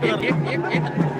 दोन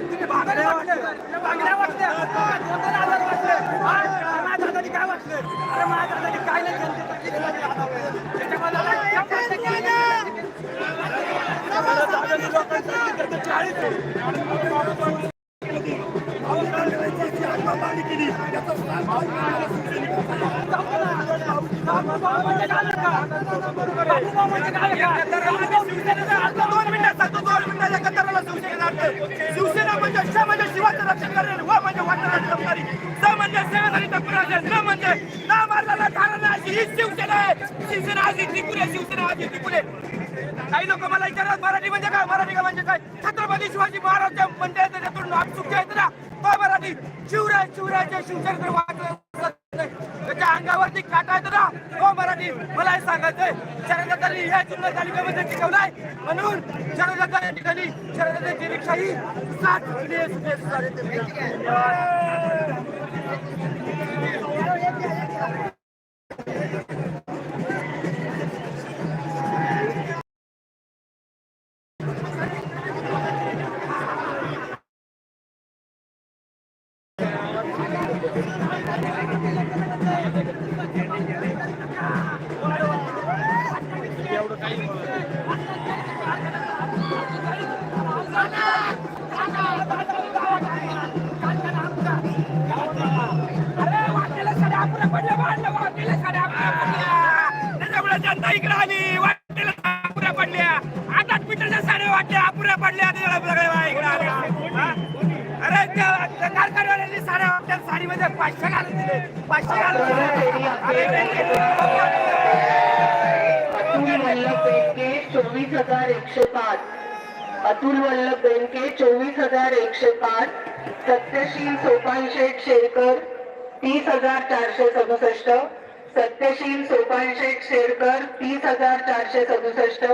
तुला बांगड्या वाटल्या तुला बांगड्या वाटल्या दोन दोन हजार वाटले हा? अरे माझ्या दादानी काय वाटलं अरे माझ्या दादानी काय नाही केलं ते किती मध्ये राहणार? त्याच्यामध्ये आता शंभर टक्के आहे. त्याच्यामध्ये दादानी लोकांचं किती चाळीस शिवसेना म्हणजे श म्हणजे शिवाचं रक्षण करणारी, व म्हणजे वाटायला जपणारी, स म्हणजे सेवेसाठी तत्पर न म्हणजे ना मारणारा ठाणारा अशी ही शिवसेना आहे शिवसेना आजी त्रिपुरे शिवसेना काही लोक मला विचारतात मराठी म्हणजे काय मराठी का म्हणजे काय छत्रपती शिवाजी महाराज जे त्याच्यातून नाम आहेत ना तो मराठी शिवराय शिवरायचे शिवचरित्र वाचलं अंगावरती काटा येतो ना हो मराठी मला हे सांगायचंय. शरदांनी या चिन्ह तालुक्यामध्ये टिकवलाय म्हणून शरदांचा या ठिकाणी शरदांची रिक्षा ही सात किले सुटे जनता इकडे आली वाटेला अपुऱ्या पडल्या आठ आठ मीटरच्या साड्या वाटल्या अपुऱ्या पडल्या इकडे अरे त्या कारखानवाल्यांनी साड्या वाटल्या साडीमध्ये पाचशे घालून दिले पाचशे घालून दिले अतुल वल्लभ बेनके चोवीस हजार एकशे पाच. अतुल वल्लभ बेनके चोवीस हजार एकशे पाच. सत्यशील सोपान शेठ शेरकर तीस हजार चारशे सदुसष्ट. सत्यशील सोपान शेठ शेरकर तीस हजार चारशे सदुसष्ट.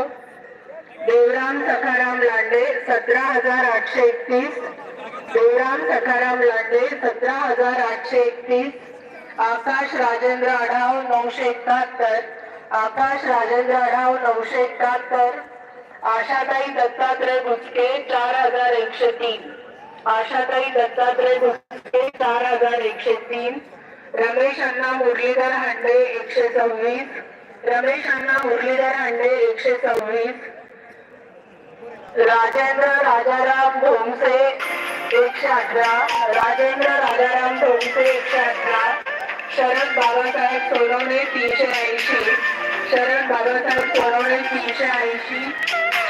देवराम सखाराम लांडे सतरा हजार आठशे एकतीस. देवराम सखाराम लांडे सतरा हजार आठशे एकतीस. आकाश राजेंद्र आढाव नऊशे एकाहत्तर. आकाश राजेंद्र आढाव नऊशे एकाहत्तर आशाताई दत्तात्रय बुचके चार हजार एकशे तीन. आशाताई दत्तात्रय बुचके चार हजार एकशे तीन. रमेश अण्णा मुरलीधर हांडे एकशे सव्वीस. रमेश अण्णा मुरलीधर हांडे एकशे सव्वीस. राजेंद्र राजाराम भोमसे एकशे अठरा. राजेंद्र राजाराम भोमसे एकशे अठरा. शरद बाबासाहेब सोनवणे तीनशे ऐंशी. शरद बाबासाहेब सोनवणे तीनशे ऐंशी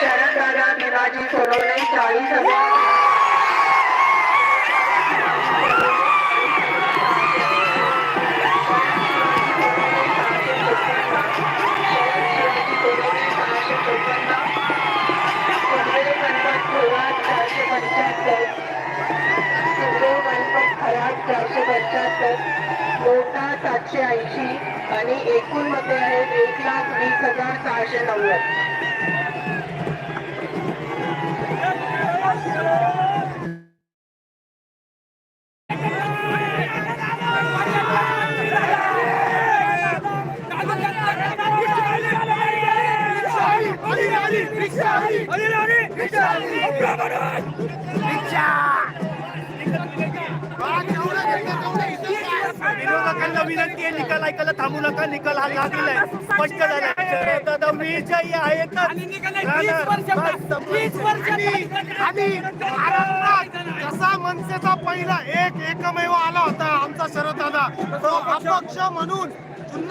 शरद दादा भिनाजी सोनवणे चाळीस हजार. चारशे पंच्याहत्तर कोटा सातशे ऐंशी आणि एकूण मते आहेत एक लाख वीस हजार सहाशे नव्वद Good job! विनंती आहे निकाल ऐकायला थांबू नका निकाल हा लागलेला आहे. स्पष्ट झाला दादा विजयी आहे, जसा मनसेचा पहिला एक एकमेव आला होता आमचा शरद दादा. तो अपक्ष म्हणून